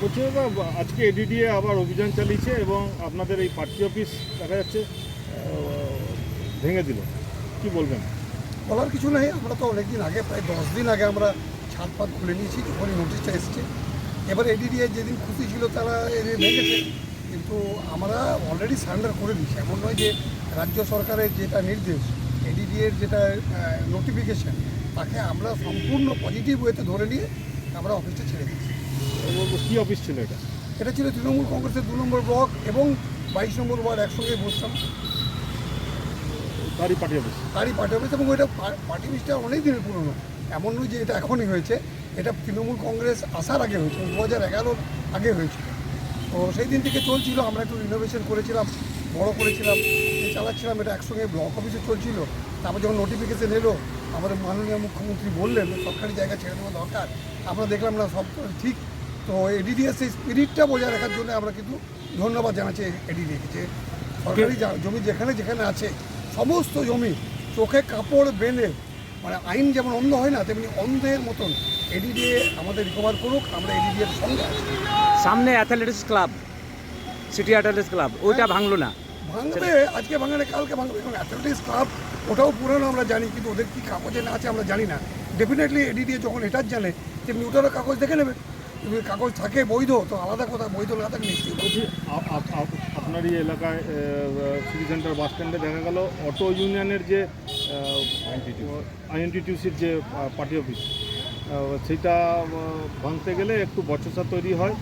বলছি দাদা, আজকে এডিডিএ আবার অভিযান চালিয়েছে এবং আপনাদের এই পার্টি অফিস দেখা যাচ্ছে ভেঙে দিল। কি বলবেন? বলার কিছু নেই আমরা তো অনেকদিন আগে প্রায় দশ দিন আগে আমরা ছাদ পাত খুলে নিয়েছি যখনই নোটিশটা এসছে। এবার এডিডিএ যেদিন খুশি ছিল তারা ভেঙেছে। কিন্তু আমরা অলরেডি সারেন্ডার করে দিয়েছি। এমন নয় যে রাজ্য সরকারের যেটা নির্দেশ এডিডিএর যেটা নোটিফিকেশন তাকে আমরা সম্পূর্ণ পজিটিভ ওয়েতে ধরে নিয়ে আমরা অফিসটা ছেড়ে দিয়েছি কী অফিস ছিল এটা? এটা ছিল তৃণমূল কংগ্রেসের দু নম্বর ব্লক এবং বাইশ নম্বর ওয়ার্ড একসঙ্গে বসতাম। তারই পার্টি অফিস তারই পার্টি অফিস এবং ওইটা পার্টি অফিসটা অনেক দিনের পুরনো। এমন নয় যে এটা এখনই হয়েছে এটা তৃণমূল কংগ্রেস আসার আগে হয়েছে দু হাজার এগারোর আগে হয়েছিল। তো সেই দিন থেকে চলছিল আমরা একটু রিনোভেশন করেছিলাম বড় করেছিলাম চালাচ্ছিলাম এটা একসঙ্গে ব্লক অফিসে চলছিল। তারপর যখন নোটিফিকেশন এলো আমাদের মাননীয় মুখ্যমন্ত্রী বললেন সরকারি জায়গা ছেড়ে দেওয়া দরকার। আমরা দেখলাম না সব ঠিক। তো এডিডিএস সেই স্পিরিটটা বজায় রাখার জন্য আমরা কিন্তু ধন্যবাদ জানাচ্ছি এডিডিকে যে সরকারি জমি যেখানে যেখানে আছে সমস্ত জমি চোখে কাপড় বেঁধে মানে আইন যেমন অন্ধ হয় না তেমনি অন্ধের মতন। এডিডিএ আমাদের রিকভার করুক আমরা এডিডিএর সঙ্গে সামনে athletics club city athletics club ওইটা ভাঙলো না। ভাঙবে আজকে ভাঙলে কালকে ভাঙবে এবং অ্যাথলেটিক্স ক্লাব ওটাও পুরনো আমরা জানি কিন্তু ওদের কি কাগজে না আছে আমরা জানি না। ডেফিনেটলি এডিডিএ যখন এটার জানে তেমনি ওটারও কাগজ দেখে নেবে। যদি কাগজ থাকে বৈধ তো আলাদা কথা বৈধ না থাকে নিশ্চয়ই আপ- আপ- আপ- আপনার এই এলাকায় সিটি সেন্টার বাস স্ট্যান্ডে দেখা গেল অটো ইউনিয়নের যে আইএনটিটিউসির যে পার্টি অফিস সেটা ভাঙতে গেলে একটু বচসা তৈরি হয়।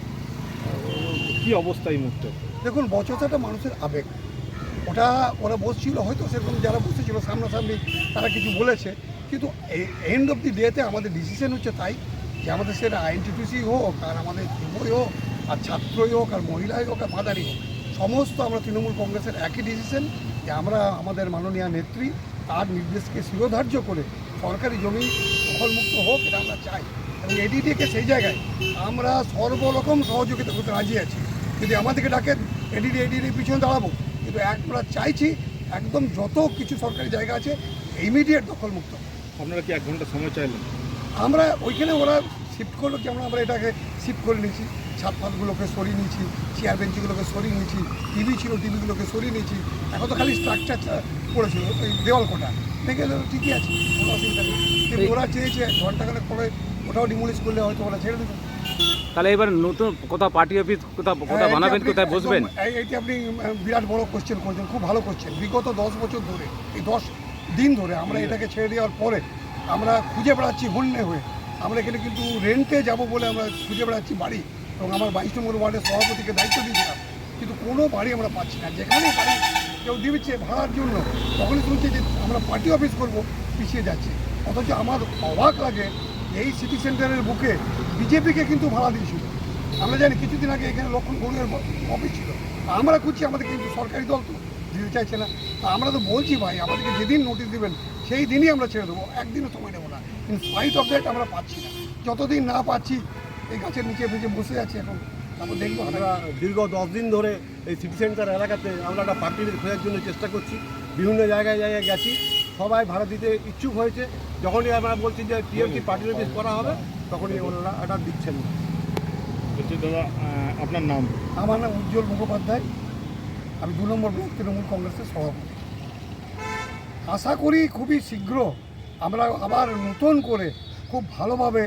কি অবস্থা এই মুহূর্তে? দেখুন বচসাটা মানুষের আবেগ। ওটা ওরা বসছিল হয়তো সেরকম যারা বসেছিল সামনাসামনি তারা কিছু বলেছে। কিন্তু এন্ড অফ দি ডেতে আমাদের ডিসিশন হচ্ছে তাই যে আমাদের সেটা আইএনটিটিসি হোক আর আমাদের যুবই হোক আর ছাত্রই হোক আর মহিলাই হোক আর মাদারি হোক সমস্ত আমরা তৃণমূল কংগ্রেসের একই ডিসিশন যে আমরা আমাদের মাননীয় নেত্রী তার নির্দেশকে শিরোধার্য করে সরকারি জমি দখলমুক্ত হোক এটা আমরা চাই। এবং এডিডিকে সেই জায়গায় আমরা সর্বরকম সহযোগিতা করতে রাজি আছি। যদি আমাদেরকে ডাকেন এডিডি এডিডি পিছনে দাঁড়াবো। কিন্তু আমরা চাইছি একদম যত কিছু সরকারি জায়গা আছে ইমিডিয়েট দখলমুক্ত। আপনারা কি এক ঘণ্টা সময় চাইলেন? আমরা ওইখানে ওরা শিফট করল যেমন আমরা এটাকে শিফট করে নিয়েছি। ছাদ ফাতগুলোকে সরিয়ে নিয়েছি চেয়ার বেঞ্চিগুলোকে সরিয়ে নিয়েছি টিভি ছিল টিভিগুলোকে সরিয়ে নিয়েছি। এখন তো খালি স্ট্রাকচার পড়েছিল ওই দেওয়াল কোটা। দেখে এলো ঠিকই আছে কোনো অসুবিধা নেই। কিন্তু ওরা চেয়েছে ঘন্টাখানেক পরে ওটাও ডিমোলিশ করলে হয়তো ওরা ছেড়ে দিত। তাহলে এবার নতুন কোথাও পার্টি অফিস কোথাও কোথাও বানাবেন কোথায় বসবেন? এইটা আপনি বিরাট বড় কোশ্চেন করছেন খুব ভালো কোশ্চেন বিগত দশ বছর ধরে এই দশ দিন ধরে আমরা এটাকে ছেড়ে দেওয়ার পরে আমরা খুঁজে বেড়াচ্ছি হন্যে হয়ে। আমরা এখানে কিন্তু রেন্টে যাব বলে আমরা খুঁজে বেড়াচ্ছি বাড়ি এবং আমার বাইশ নম্বর ওয়ার্ডের সভাপতিকে দায়িত্ব দিয়েছিলাম। কিন্তু কোনো বাড়ি আমরা পাচ্ছি না। যেখানে বাড়ি কেউ দিচ্ছে ভাড়ার জন্য তখনই শুনছি যে আমরা পার্টি অফিস করব পিছিয়ে যাচ্ছে। অথচ আমার অবাক লাগে এই সিটি সেন্টারের বুকে বিজেপিকে কিন্তু ভাড়া দিয়েছিল। আমরা জানি কিছুদিন আগে এখানে লক্ষণ গরুয়ের অফিস ছিল। আমরা খুঁজছি আমাদের কিন্তু সরকারি দল তো দিতে চাইছে না। তা আমরা তো বলছি ভাই আমাদেরকে যেদিন নোটিশ দেবেন সেই দিনই আমরা ছেড়ে দেবো। একদিনও সময় নেব না। ইন স্পাইট অফ দ্যাট আমরা পাচ্ছি না। যতদিন না পাচ্ছি এই গাছের নিচে নিচে বসে আছি এখন। তারপর দেখব আমরা দীর্ঘ দশ দিন ধরে এই সিটি সেন্টার এলাকাতে আমরা একটা পার্টির খোঁজার জন্য চেষ্টা করছি। বিভিন্ন জায়গায় জায়গায় গেছি। সবাই ভাড়া দিতে ইচ্ছুক হয়েছে। যখনই আমরা বলছি যে টিএমসি পার্টি অফিস করা হবে তখনই ওনারা এটা দিচ্ছেন। না বলছি দাদা আপনার নাম? আমার নাম উজ্জ্বল মুখোপাধ্যায়। আমি দু নম্বর ব্লক তৃণমূল কংগ্রেসের সভাপতি। আশা করি খুবই শীঘ্র আমরা আবার নতুন করে খুব ভালোভাবে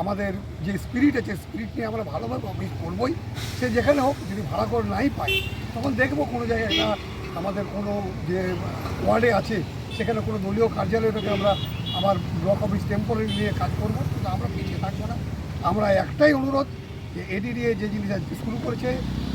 আমাদের যে স্পিরিট আছে স্পিরিট নিয়ে আমরা ভালোভাবে অফিস করবই। সে যেখানে হোক, যদি ভাড়া করে নাই পাই তখন দেখব কোনো জায়গায় একটা আমাদের কোনো যে ওয়ার্ডে আছে, সেখানে কোনো দলীয় কার্যালয়টাকে আমরা আমার ব্লক অফিস টেম্পোরারি নিয়ে কাজ করব, কিন্তু আমরা পিছিয়ে থাকব না। আমরা একটাই অনুরোধ যে এডিডিএ যে জিনিস আজকে শুরু করেছে,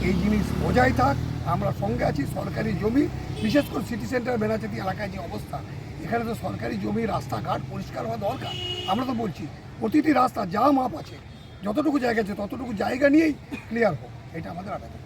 এই জিনিস বজায় থাক। আমরা সঙ্গে আছি, সরকারি জমি, বিশেষ করে সিটি সেন্টার বেনাচাতি এলাকায় যে অবস্থা, এখানে তো সরকারি জমি, রাস্তাঘাট পরিষ্কার হওয়া দরকার। আমরা তো বলছি প্রতিটি রাস্তা যা মাপ আছে, যতটুকু জায়গা আছে, ততটুকু জায়গা নিয়েই ক্লিয়ার হোক। এটা আমাদের আবেদন